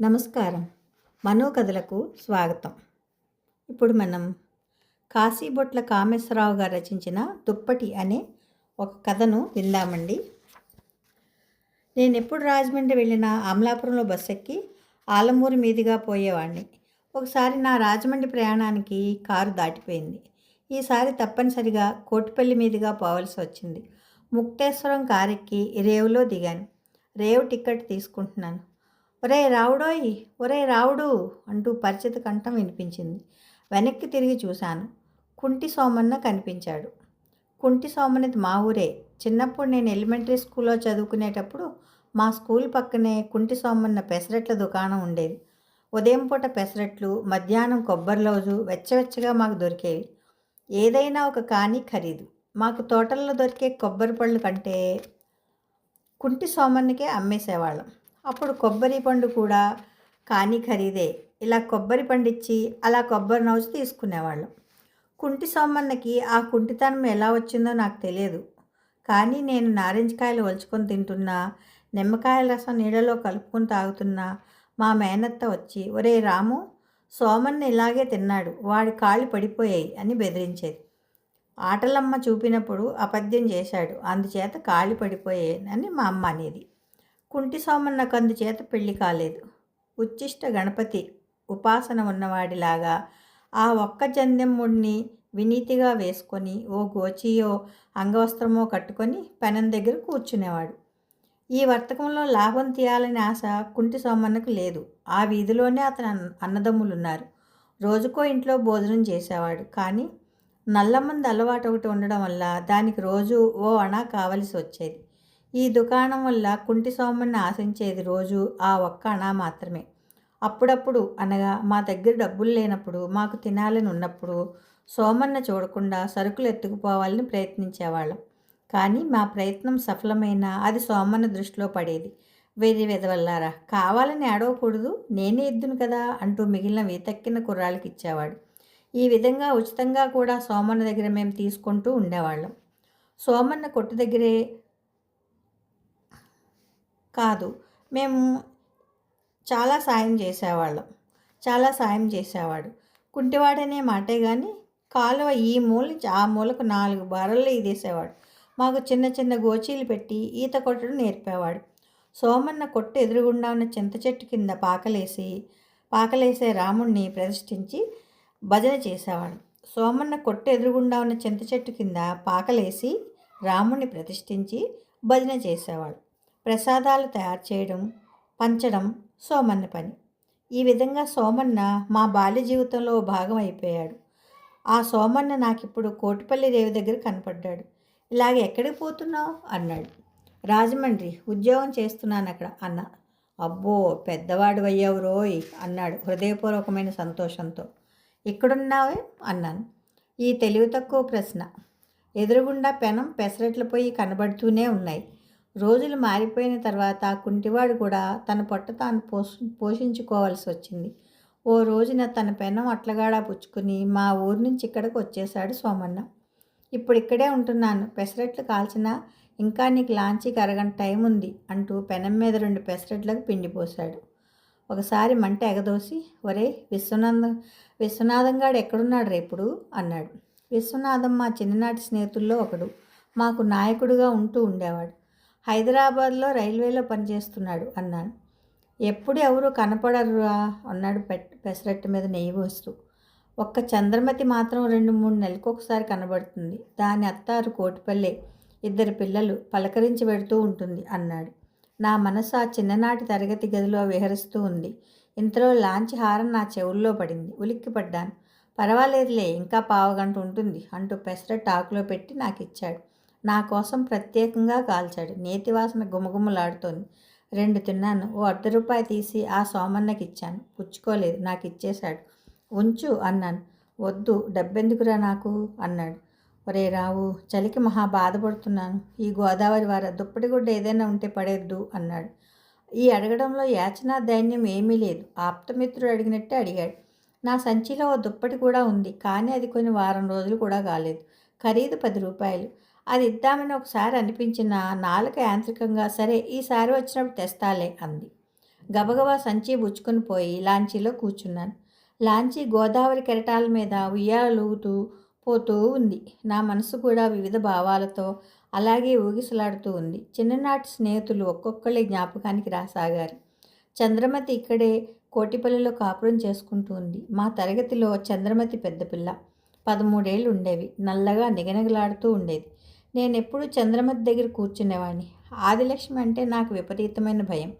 నమస్కారం. మనోకథలకు స్వాగతం. ఇప్పుడు మనం కాశీబొట్ల కామేశ్వరరావు గారు రచించిన దుప్పటి అనే ఒక కథను విందామండి. నేను ఎప్పుడు రాజమండ్రి వెళ్ళినా అమలాపురంలో బస్సు ఎక్కి ఆలమూరు మీదుగా పోయేవాడిని ఒకసారి నా రాజమండ్రి ప్రయాణానికి కారు దాటిపోయింది. ఈసారి తప్పనిసరిగా కోటిపల్లి మీదుగా పోవలసి వచ్చింది. ముక్తేశ్వరం కారెక్కి రేవులో దిగాను. రేవు టికెట్ తీసుకుంటున్నాను. ఒరే రావుడోయ్ ఒరే రావుడు అంటూ పరిచిత కంఠం వినిపించింది. వెనక్కి తిరిగి చూశాను. కుంటి సోమన్న కనిపించాడు. కుంటి సోమన్నది మా ఊరే. చిన్నప్పుడు నేను ఎలిమెంటరీ స్కూల్లో చదువుకునేటప్పుడు మా స్కూల్ పక్కనే కుంటి సోమన్న పెసరట్ల దుకాణం ఉండేది. ఉదయం పూట పెసరట్లు మధ్యాహ్నం కొబ్బరి లౌజు వెచ్చవెచ్చగా మాకు దొరికేవి. ఏదైనా ఒక కానీ ఖరీదు. మాకు తోటల్లో దొరికే కొబ్బరి పళ్ళు కంటే కుంటి సోమన్నకే అమ్మేసేవాళ్ళం. అప్పుడు కొబ్బరి పండు కూడా కానీ ఖరీదే. ఇలా కొబ్బరి పండిచ్చి అలా కొబ్బరి నవ్వు తీసుకునేవాళ్ళం. కుంటి సోమన్నకి ఆ కుంటితనం ఎలా వచ్చిందో నాకు తెలియదు. కానీ నేను నారింజకాయలు ఒలుచుకొని తింటున్నా నిమ్మకాయల రసం నీడలో కలుపుకొని తాగుతున్నా మా మేనత్త వచ్చి ఒరే రాము సోమన్న ఇలాగే తిన్నాడు వాడి కాళ్ళు పడిపోయాయి అని బెదిరించేది. ఆటలమ్మ చూపినప్పుడు అపద్యం చేశాడు అందుచేత కాళ్ళు పడిపోయాయి అని మా అమ్మ అనేది. కుంటి సోమన్నకు అందుచేత పెళ్ళి కాలేదు. ఉచ్చిష్ట గణపతి ఉపాసన ఉన్నవాడిలాగా ఆ ఒక్క జందెమ్ముడిని వినీతిగా వేసుకొని ఓ గోచియో అంగవస్త్రమో కట్టుకొని పెనం దగ్గర కూర్చునేవాడు. ఈ వర్తకంలో లాభం తీయాలనే ఆశ కుంటి సోమన్నకు లేదు. ఆ వీధిలోనే అతని అన్నదమ్ములున్నారు. రోజుకో ఇంట్లో భోజనం చేసేవాడు. కానీ నల్లమంది అలవాటు ఒకటి ఉండడం వల్ల దానికి రోజు ఓ అణ కావలసి వచ్చేది. ఈ దుకాణం వల్ల కుంటి సోమన్ని ఆశించేది రోజు ఆ ఒక్క అణ మాత్రమే. అప్పుడప్పుడు అనగా మా దగ్గర డబ్బులు లేనప్పుడు మాకు తినాలని ఉన్నప్పుడు సోమన్న చూడకుండా సరుకులు ఎత్తుకుపోవాలని ప్రయత్నించేవాళ్ళం. కానీ మా ప్రయత్నం సఫలమైన అది సోమన్న దృష్టిలో పడేది. వేరే విధవల్లారా కావాలని ఏడవకూడదు నేనే ఇద్దును కదా అంటూ మిగిలిన వీతక్కిన కుర్రాళ్ళకి ఇచ్చేవాడు. ఈ విధంగా ఉచితంగా కూడా సోమన్న దగ్గర మేము తీసుకుంటూ ఉండేవాళ్ళం. సోమన్న కొట్టు దగ్గరే కాదు. మేము చాలా సాయం చేసేవాళ్ళం. చాలా సాయం చేసేవాడు. కుంటివాడనే మాటే కానీ కాలువ ఈ మూల ఆ మూలకు నాలుగు బారల్లో ఇదేసేవాడు మాకు చిన్న చిన్న గోచీలు పెట్టి ఈత కొట్టడం నేర్పేవాడు. సోమన్న కొట్టు ఎదురుగుండా ఉన్న చింత చెట్టు కింద పాకలేసి పాకలేసే రాముణ్ణి ప్రతిష్ఠించి భజన చేసేవాడు. సోమన్న కొట్టు ఎదురుగుండా ఉన్న చింత చెట్టు కింద పాకలేసి రాముణ్ణి ప్రతిష్ఠించి భజన చేసేవాడు. ప్రసాదాలు తయారు చేయడం పంచడం సోమన్న పని. ఈ విధంగా సోమన్న మా బాల్య జీవితంలో భాగం అయిపోయాడు. ఆ సోమన్న నాకు ఇప్పుడు కోటిపల్లి రేవి దగ్గర కనపడ్డాడు. ఇలాగ ఎక్కడికి పోతున్నావు? అన్నాడు. రాజమండ్రి ఉద్యోగం చేస్తున్నాను అక్కడ అన్న. అబ్బో పెద్దవాడు అయ్యావు రోయ్ అన్నాడు హృదయపూర్వకమైన సంతోషంతో. ఇక్కడున్నావే అన్నాను. ఈ తెలివి తక్కువ ప్రశ్న. ఎదురుగుండా పెనం పెసరట్ల పోయి కనబడుతూనే ఉన్నాయి. రోజులు మారిపోయిన తర్వాత ఆ కుంటివాడు కూడా తన పొట్ట తాను పోష పోషించుకోవాల్సి వచ్చింది. ఓ రోజున తన పెనం అట్లగాడా పుచ్చుకుని మా ఊరి నుంచి ఇక్కడికి వచ్చేశాడు సోమన్న. ఇప్పుడు ఇక్కడే ఉంటున్నాను. పెసరట్లు కాల్చినా ఇంకా నీకు లాంచీకి అరగంట టైం ఉంది అంటూ పెనం మీద రెండు పెసరట్లకు పిండి పోశాడు. ఒకసారి మంట ఎగదోసి ఒరే విశ్వనాథం విశ్వనాథంగాడు ఎక్కడున్నాడు రేపుడు అన్నాడు. విశ్వనాథం మా చిన్ననాటి స్నేహితుల్లో ఒకడు. మాకు నాయకుడిగా ఉంటూ ఉండేవాడు. హైదరాబాద్లో రైల్వేలో పనిచేస్తున్నాడు అన్నాను. ఎప్పుడు ఎవరు కనపడరురా అన్నాడు పెట్ పెసరట్టు మీద నెయ్యి పోస్తూ. ఒక్క చంద్రమతి మాత్రం రెండు మూడు నెలలకు ఒకసారి కనబడుతుంది. దాని అత్తారు కోటిపల్లె ఇద్దరు పిల్లలు పలకరించి పెడుతూ ఉంటుంది అన్నాడు. నా మనసు ఆ చిన్ననాటి తరగతి గదిలో విహరిస్తూ ఉంది. ఇంతలో లాంచ్ హారం నా చెవుల్లో పడింది. ఉలిక్కి పడ్డాను. పర్వాలేదులే ఇంకా పావుగంట ఉంటుంది అంటూ పెసరట్టు ఆకులో పెట్టి నాకు ఇచ్చాడు నా కోసం ప్రత్యేకంగా కాల్చాడు. నేతివాసన గుమగుమలాడుతోంది. రెండు తిన్నాను. ఓ అర్ధ రూపాయి తీసి ఆ సోమన్నకి ఇచ్చాను. పుచ్చుకోలేదు. నాకు ఇచ్చేశాడు. ఉంచు అన్నాను. వద్దు. డబ్బెందుకురా నాకు? అన్నాడు. ఒరే రావు చలికి మహా బాధపడుతున్నాను. ఈ గోదావరి వార దుప్పటి గుడ్డ ఏదైనా ఉంటే పడేద్దు అన్నాడు. ఈ అడగడంలో యాచనా దైన్యం ఏమీ లేదు. ఆప్తమిత్రుడు అడిగినట్టే అడిగాడు. నా సంచిలో ఓ దుప్పటి కూడా ఉంది. కానీ అది కొన్ని వారం రోజులు కూడా కాలేదు. ఖరీదు పది రూపాయలు. అది ఇద్దామని ఒకసారి అనిపించిన నాలుక యాంత్రికంగా సరే ఈసారి వచ్చినప్పుడు తెస్తాలే అంది. గబగబా సంచి బుచ్చుకొని పోయి లాంచీలో కూర్చున్నాను. లాంచీ గోదావరి కెరటాల మీద ఉయ్యాలూతూ పోతూ ఉంది. నా మనసు కూడా వివిధ భావాలతో అలాగే ఊగిసలాడుతూ ఉంది. చిన్ననాటి స్నేహితులు ఒక్కొక్కళ్ళ జ్ఞాపకానికి రాసాగారు. చంద్రమతి ఇక్కడే కోటిపల్లిలో కాపురం చేసుకుంటూ ఉంది. మా తరగతిలో చంద్రమతి పెద్ద పిల్ల పదమూడేళ్ళు ఉండేవి. నల్లగా నిగనగలాడుతూ ఉండేది. నేను ఎప్పుడు చంద్రమతి దగ్గర కూర్చునేవాడిని. ఆదిలక్ష్మి అంటే నాకు విపరీతమైన భయం.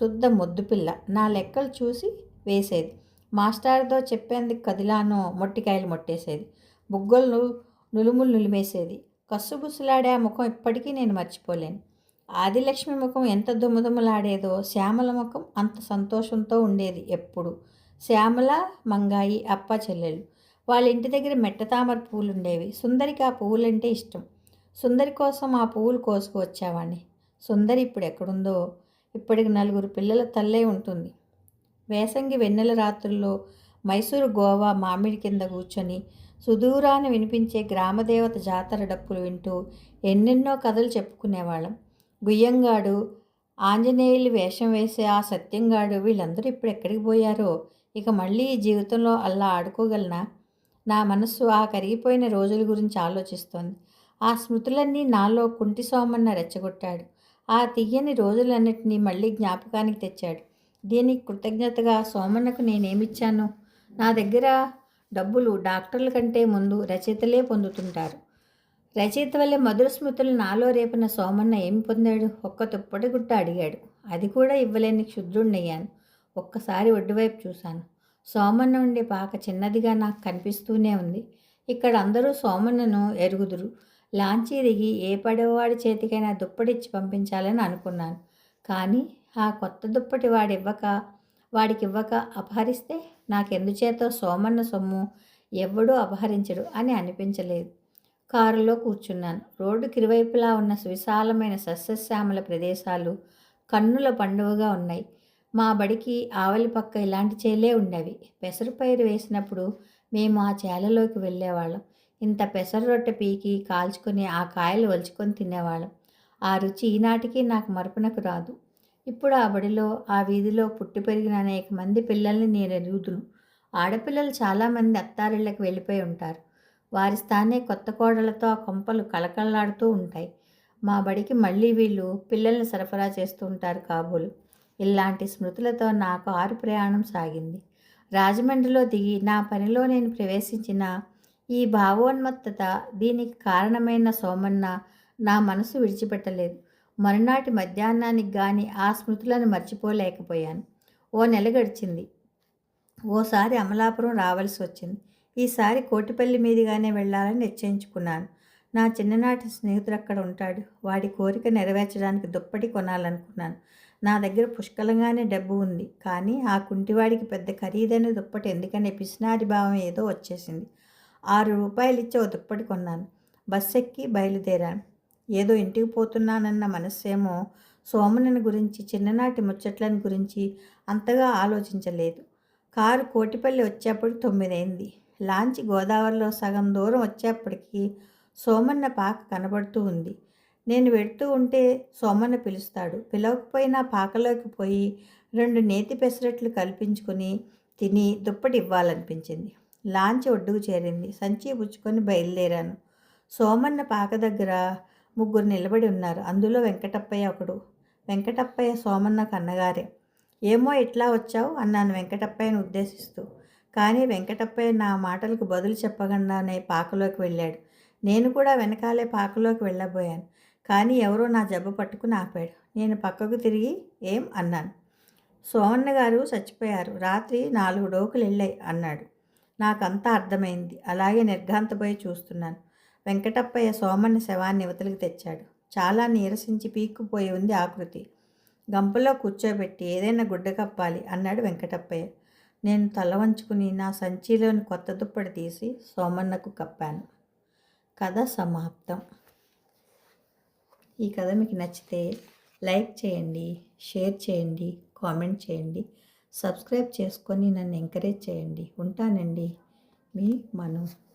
శుద్ధ మొద్దు పిల్ల. నా లెక్కలు చూసి వేసేది. మాస్టార్తో చెప్పేందుకు కదిలానో మొట్టికాయలు మొట్టేసేది. బుగ్గలు నులుములు నులిమేసేది. కస్సుబుస్సులాడే ఆ ముఖం ఇప్పటికీ నేను మర్చిపోలేను. ఆదిలక్ష్మి ముఖం ఎంత దుమ్ముదుమ్ములాడేదో శ్యామల ముఖం అంత సంతోషంతో ఉండేది ఎప్పుడు. శ్యామల మంగాయి అప్ప చెల్లెలు వాళ్ళ ఇంటి దగ్గర మెట్ట తామర పూలుండేవి. ఉండేవి సుందరికి ఆ పువ్వులంటే ఇష్టం. సుందరి కోసం ఆ పువ్వులు కోసుకువచ్చావాణ్ణి సుందరి ఇప్పుడు ఎక్కడుందో ఇప్పటికి నలుగురు పిల్లల తల్లే ఉంటుంది. వేసంగి వెన్నెల రాత్రుల్లో మైసూరు గోవా మామిడి కింద కూర్చొని సుదూరాన వినిపించే గ్రామదేవత జాతర డప్పులు వింటూ ఎన్నెన్నో కథలు చెప్పుకునేవాళ్ళం. గుయ్యంగాడు ఆంజనేయులు వేషం వేసే ఆ సత్యంగాడు వీళ్ళందరూ ఇప్పుడు ఎక్కడికి పోయారో? ఇక మళ్ళీ ఈ జీవితంలో అలా ఆడుకోగలనా? నా మనస్సు ఆ కరిగిపోయిన రోజుల గురించి ఆలోచిస్తోంది. ఆ స్మృతులన్నీ నాలో కుంటి సోమన్న రెచ్చగొట్టాడు. ఆ తీయని రోజులన్నిటినీ మళ్ళీ జ్ఞాపకానికి తెచ్చాడు. దీనికి కృతజ్ఞతగా సోమన్నకు నేనేమిచ్చాను? నా దగ్గర డబ్బులు డాక్టర్ల కంటే ముందు రచయితలే పొందుతుంటారు. రచయిత వల్లే మధుర స్మృతులు నాలో రేపిన సోమన్న ఏమి పొందాడు? ఒక్క తుప్పటి గుట్ట అడిగాడు. అది కూడా ఇవ్వలేని క్షుద్రుణ్ణయ్యాను. ఒక్కసారి ఒడ్డువైపు చూశాను. సోమన్న ఉండే పాక చిన్నదిగా నాకు కనిపిస్తూనే ఉంది. ఇక్కడ అందరూ సోమన్నను ఎరుగుదురు. లాంచీ దిగి ఏ పడేవాడి చేతికైనా దుప్పటిచ్చి పంపించాలని అనుకున్నాను. కానీ ఆ కొత్త దుప్పటి వాడివ్వక వాడికి ఇవ్వక అపహరిస్తే నాకెందుచేతో సోమన్న సొమ్ము ఎవ్వడూ అపహరించడు అని అనిపించలేదు. కారులో కూర్చున్నాను. రోడ్డుకి ఇరువైపులా ఉన్న విశాలమైన సస్యశ్యామల ప్రదేశాలు కన్నుల పండువగా ఉన్నాయి. మా బడికి ఆవలి పక్క ఇలాంటి చేలే ఉండేవి. పెసరపైరు వేసినప్పుడు మేము ఆ చేలలోకి వెళ్ళేవాళ్ళం. ఇంత పెసర రొట్టె పీకి కాల్చుకొని ఆ కాయలు వలుచుకొని తినేవాళ్ళం. ఆ రుచి ఈనాటికి నాకు మరపునకు రాదు. ఇప్పుడు ఆ బడిలో ఆ వీధిలో పుట్టి పెరిగిన అనేక మంది పిల్లల్ని నేను ఎరుగుదును ఆడపిల్లలు చాలామంది అత్తారిళ్ళకి వెళ్ళిపోయి ఉంటారు. వారి స్థానే కొత్త కోడలతో ఆ కొంపలు కలకల్లాడుతూ ఉంటాయి. మా బడికి మళ్ళీ వీళ్ళు పిల్లల్ని సరఫరా చేస్తూ ఉంటారు కాబోలు. ఇలాంటి స్మృతులతో నాకు ఆరు ప్రయాణం సాగింది. రాజమండ్రిలో దిగి నా పనిలో నేను ప్రవేశించిన ఈ భావోన్మత్తత దీనికి కారణమైన సోమన్న నా మనసు విడిచిపెట్టలేదు. మరునాటి మధ్యాహ్నానికి కానీ ఆ స్మృతులను మర్చిపోలేకపోయాను. ఓ నెల గడిచింది. ఓసారి అమలాపురం రావాల్సి వచ్చింది. ఈసారి కోటిపల్లి మీదుగానే వెళ్ళాలని నిశ్చయించుకున్నాను. నా చిన్ననాటి స్నేహితుడు అక్కడ ఉంటాడు. వాడి కోరిక నెరవేర్చడానికి దుప్పటి కొనాలనుకున్నాను. నా దగ్గర పుష్కలంగానే డబ్బు ఉంది. కానీ ఆ కుంటివాడికి పెద్ద ఖరీదైన దుప్పటి ఎందుకనే పిసినారి భావం ఏదో వచ్చేసింది. ఆరు రూపాయలు ఇచ్చి ఓ దుప్పటి కొన్నాను. బస్ ఎక్కి బయలుదేరాను. ఏదో ఇంటికి పోతున్నానన్న మనస్సేమో సోమనని గురించి చిన్ననాటి ముచ్చట్లని గురించి అంతగా ఆలోచించలేదు. కారు కోటిపల్లి వచ్చేప్పుడు తొమ్మిదైంది. లాంచి గోదావరిలో సగం దూరం వచ్చేప్పటికి సోమన్న పాక కనబడుతూ ఉంది. నేను వెడుతూ ఉంటే సోమన్న పిలుస్తాడు. పిలవకపోయినా పాకలోకి పోయి రెండు నేతి పెసరట్లు కల్పించుకుని తిని దుప్పటి ఇవ్వాలనిపించింది. లాంచి ఒడ్డుకు చేరింది. సంచి పుచ్చుకొని బయలుదేరాను. సోమన్న పాక దగ్గర ముగ్గురు నిలబడి ఉన్నారు. అందులో వెంకటప్పయ్య ఒకడు. వెంకటప్పయ్య సోమన్న కన్నగారే. ఏమో ఎట్లా వచ్చావు? అన్నాను వెంకటప్పయ్యను ఉద్దేశిస్తూ. కానీ వెంకటప్పయ్య నా మాటలకు బదులు చెప్పకుండానే పాకలోకి వెళ్ళాడు. నేను కూడా వెనకాలే పాకలోకి వెళ్ళబోయాను. కానీ ఎవరో నా జబ్బ పట్టుకుని ఆపాడు నేను పక్కకు తిరిగి ఏం? అన్నాను. సోమన్న గారు చచ్చిపోయారు. రాత్రి నాలుగు డోకులు వెళ్ళాయి అన్నాడు. నాకంతా అర్థమైంది. అలాగే నిర్ఘాంతపోయి చూస్తున్నాను. వెంకటప్పయ్య సోమన్న శవాన్ని యువతలకు తెచ్చాడు. చాలా నీరసించి పీక్కుపోయి ఉంది ఆకృతి. గంపలో కూర్చోబెట్టి ఏదైనా గుడ్డ కప్పాలి అన్నాడు వెంకటప్పయ్య. నేను తల వంచుకుని నా సంచిలోని కొత్త దుప్పటి తీసి సోమన్నకు కప్పాను. కథ సమాప్తం. ఈ కథ మీకు నచ్చితే లైక్ చేయండి షేర్ చేయండి కామెంట్ చేయండి. సబ్స్క్రైబ్ చేసుకొని నన్ను ఎంకరేజ్ చేయండి. ఉంటానండి. మీ మను.